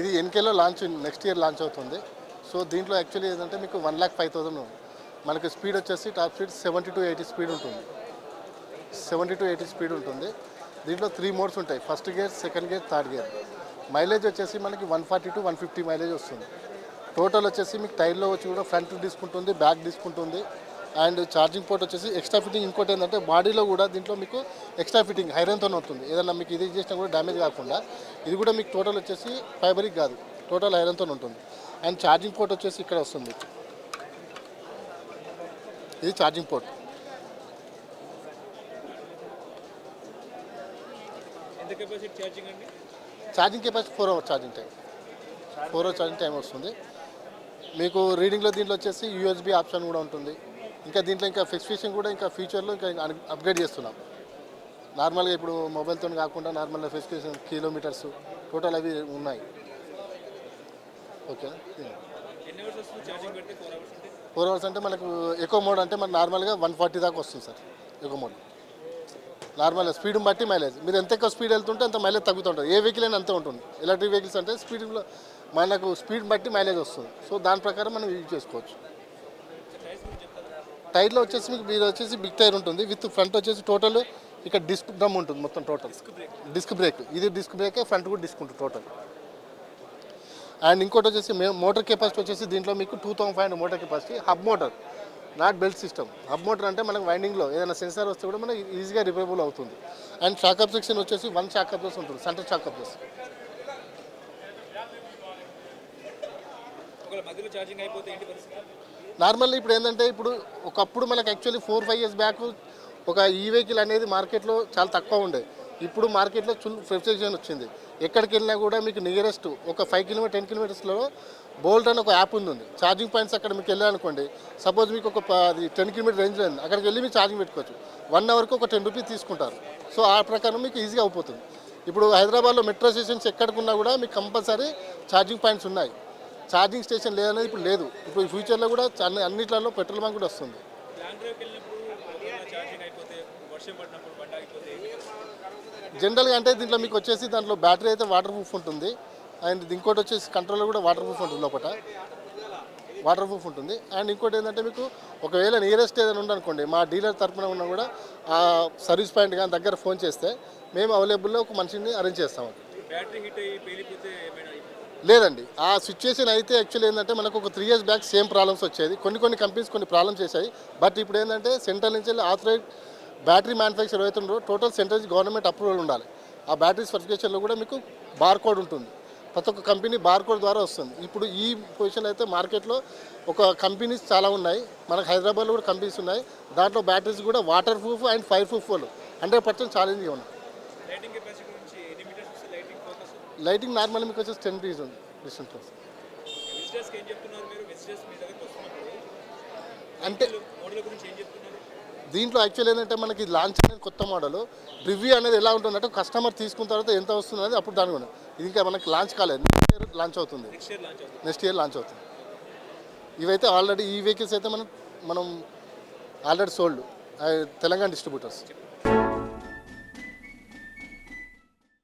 ఇది ఎన్కేలో launch next year launch అవుతుంది. సో దీంట్లో యాక్చువల్లీ ఏంటంటే మీకు వన్ ల్యాక్ ఫైవ్ థౌసండ్ మనకి స్పీడ్ వచ్చేసి top speed seventy to eighty speed ఉంటుంది. సెవెంటీ టు ఎయిటీ స్పీడ్ ఉంటుంది. దీంట్లో త్రీ మోడ్స్ ఉంటాయి. First gear second gear third gear mileage వచ్చేసి మనకి one forty to one fifty mileage వస్తుంది. టోటల్ వచ్చేసి మీకు టైర్లో వచ్చి కూడా ఫ్రంట్ డిస్క్ ఉంటుంది బ్యాక్ డిస్క్ ఉంటుంది. అండ్ ఛార్జింగ్ పోర్ట్ వచ్చేసి ఎక్స్ట్రా ఫిట్టింగ్ ఇంకోటి ఏంటంటే బాడీలో కూడా దీంట్లో మీకు ఎక్స్ట్రా ఫిట్టింగ్ ఐరన్తో వస్తుంది. ఏదన్నా మీకు ఇది చేసినా కూడా డ్యామేజ్ కాకుండా. ఇది కూడా మీకు టోటల్ వచ్చేసి ఫైబరిక్ కాదు టోటల్ ఐరన్తో ఉంటుంది. అండ్ ఛార్జింగ్ పోర్ట్ వచ్చేసి ఇక్కడ వస్తుంది. ఇది charging port charging capacity four hour charging time four hour charging time వస్తుంది. మీకు రీడింగ్లో దీంట్లో వచ్చేసి యూఎస్బి ఆప్షన్ కూడా ఉంటుంది. ఇంకా దీంట్లో ఇంకా ఫెసిఫికేషన్ కూడా ఇంకా ఫ్యూచర్లో ఇంకా అప్గ్రేడ్ చేస్తున్నాం. నార్మల్గా ఇప్పుడు మొబైల్తో కాకుండా నార్మల్గా ఫెసిఫికేషన్ కిలోమీటర్స్ టోటల్ అవి ఉన్నాయి. ఓకే. ఫోర్ అవర్స్ అంటే? మనకు ఎక్కువ మోడ్ అంటే మన నార్మల్గా వన్ ఫార్టీ దాకా వస్తుంది సార్ ఎక్కువ మోడ్. నార్మల్ స్పీడ్ బట్టి మైలేజ్. మీరు ఎంత ఎక్కువ స్పీడ్ వెళ్తుంటే అంత మైలేజ్ తగ్గుతుంటుంది ఏ వెహికల్ అయినా అంతే ఉంటుంది. ఎలక్ట్రిక్ వెహికల్స్ అంటే స్పీడ్లో మనకు స్పీడ్ బట్టి మైలేజ్ వస్తుంది. సో దాని ప్రకారం మనం యూజ్ చేసుకోవచ్చు. టైర్లో వచ్చేసి మీకు మీరు వచ్చేసి బిగ్ టైర్ ఉంటుంది. విత్ ఫ్రంట్ వచ్చేసి టోటల్ ఇక్కడ డిస్క్ డ్రమ్ ఉంటుంది మొత్తం టోటల్. Disc brake. ఇది డిస్క్ బ్రేకే ఫ్రంట్ కూడా డిస్క్ ఉంటుంది టోటల్. అండ్ ఇంకోటి వచ్చేసి మోటార్ కెపాసిటీ వచ్చేసి దీంట్లో మీకు two thousand five hundred motor capacity hub motor not belt system. Hub motor అంటే మనకు వైండింగ్లో ఏదైనా సెన్సార్ వస్తే కూడా మనకి ఈజీగా రిపేరబుల్ అవుతుంది. అండ్ షాకప్ సెక్షన్ వచ్చేసి వన్ షాకప్ ప్లస్ ఉంటుంది సెంటర్ షాకప్ ప్లస్ ఒకవేళ మధ్యలో ఛార్జింగ్ అయిపోతే ఏంటి పరిస్థితి నార్మల్లీ ఇప్పుడు ఏంటంటే ఇప్పుడు ఒకప్పుడు మనకు actually four five years back ఒక ఈ వెహికల్ అనేది మార్కెట్లో చాలా తక్కువ ఉండే. ఇప్పుడు మార్కెట్లో ఫుల్ ఫ్రెషన్ వచ్చింది. ఎక్కడికి వెళ్ళినా కూడా మీకు నియరెస్ట్ ఒక ఫైవ్ కిలోమీటర్ టెన్ కిలోమీటర్స్లో బోల్ట్ అని ఒక యాప్ ఉంది ఛార్జింగ్ పాయింట్స్ అక్కడ మీకు వెళ్ళాలనుకోండి సపోజ్ మీకు ఒక అది టెన్ కిలోమీటర్ రేంజ్ ఉంది. అక్కడికి వెళ్ళి మీరు ఛార్జింగ్ పెట్టుకోవచ్చు. వన్ అవర్కి ఒక టెన్ రూపీస్ తీసుకుంటారు. సో ఆ ప్రకారం మీకు ఈజీగా అయిపోతుంది ఇప్పుడు హైదరాబాద్లో మెట్రో స్టేషన్స్ ఎక్కడికి ఉన్నా కూడా మీకు కంపల్సరీ ఛార్జింగ్ పాయింట్స్ ఉన్నాయి. ఛార్జింగ్ స్టేషన్ లేదనేది ఇప్పుడు లేదు. ఇప్పుడు ఫ్యూచర్లో కూడా అన్ని అన్నిట్లలో పెట్రోల్ బంక్ కూడా వస్తుంది? జనరల్గా అంటే దీంట్లో మీకు వచ్చేసి దాంట్లో బ్యాటరీ అయితే వాటర్ ప్రూఫ్ ఉంటుంది. అండ్ ఇంకోటి వచ్చేసి కంట్రోలర్ కూడా వాటర్ ప్రూఫ్ ఉంటుంది లోపల వాటర్ ప్రూఫ్ ఉంటుంది. అండ్ ఇంకోటి ఏంటంటే మీకు ఒకవేళ నియరెస్ట్ ఏదైనా ఉందనుకోండి మా డీలర్ తరపున ఉన్నా కూడా ఆ సర్వీస్ పాయింట్ కానీ దగ్గర ఫోన్ చేస్తే మేము అవైలబుల్లో ఒక మనిషిని అరేంజ్ చేస్తాం. బ్యాటరీ హిట్ అయ్యి పేలిపోతే ఏమైనా లేదండి. ఆ సిచ్యుయేషన్ అయితే యాక్చువల్లీ ఏంటంటే మనకు ఒక three years back same problems వచ్చేది. కొన్ని కొన్ని కంపెనీస్ కొన్ని ప్రాబ్లమ్స్ చేశాయి. బట్ ఇప్పుడు ఏంటంటే సెంట్రల్ నుంచి ఆథరైడ్ బ్యాటరీ మ్యానుఫ్యాక్చర్ అవుతుండ్రో టోటల్ సెంట్రల్ గవర్నమెంట్ అప్రూవల్ ఉండాలి. ఆ బ్యాటరీ సర్టిఫికేషన్లో కూడా మీకు బార్ కోడ్ ఉంటుంది. ప్రతి ఒక్క కంపెనీ బార్ కోడ్ ద్వారా వస్తుంది. ఇప్పుడు ఈ పొజిషన్ అయితే మార్కెట్లో ఒక కంపెనీస్ చాలా ఉన్నాయి. మనకు హైదరాబాద్లో కూడా కంపెనీస్ ఉన్నాయి. దాంట్లో బ్యాటరీస్ కూడా waterproof and fireproof వాళ్ళు. హండ్రెడ్ పర్సెంట్ ఛాలెంజ్గా ఉన్నాయి లైటింగ్ కెపాసిటీ గురించి ఎన్ని మీటర్స్ వస్తే లైటింగ్ ఫోకస్ లైటింగ్ నార్మల్ మీకు వచ్చేసి టెన్ డీస్ ఉంది వస్తున్నప్పుడు అంటే దీంట్లో యాక్చువల్ ఏంటంటే మనకి లాంచ్ అనేది కొత్త మోడల్ రివ్యూ అనేది ఎలా ఉంటుందంటే కస్టమర్ తీసుకున్న తర్వాత ఎంత వస్తుంది అనేది అప్పుడు దాని కూడా ఇది ఇంకా మనకి లాంచ్ కాలేదు. నెక్స్ట్ ఇయర్ లాంచ్ అవుతుంది. నెక్స్ట్ ఇయర్ లాంచ్ అవుతుంది. నెక్స్ట్ ఇయర్ లాంచ్ అవుతుంది. ఇవైతే ఆల్రెడీ ఈ వెహికల్స్ అయితే మనం మనం ఆల్రెడీ సోల్డ్ తెలంగాణ డిస్ట్రిబ్యూటర్స్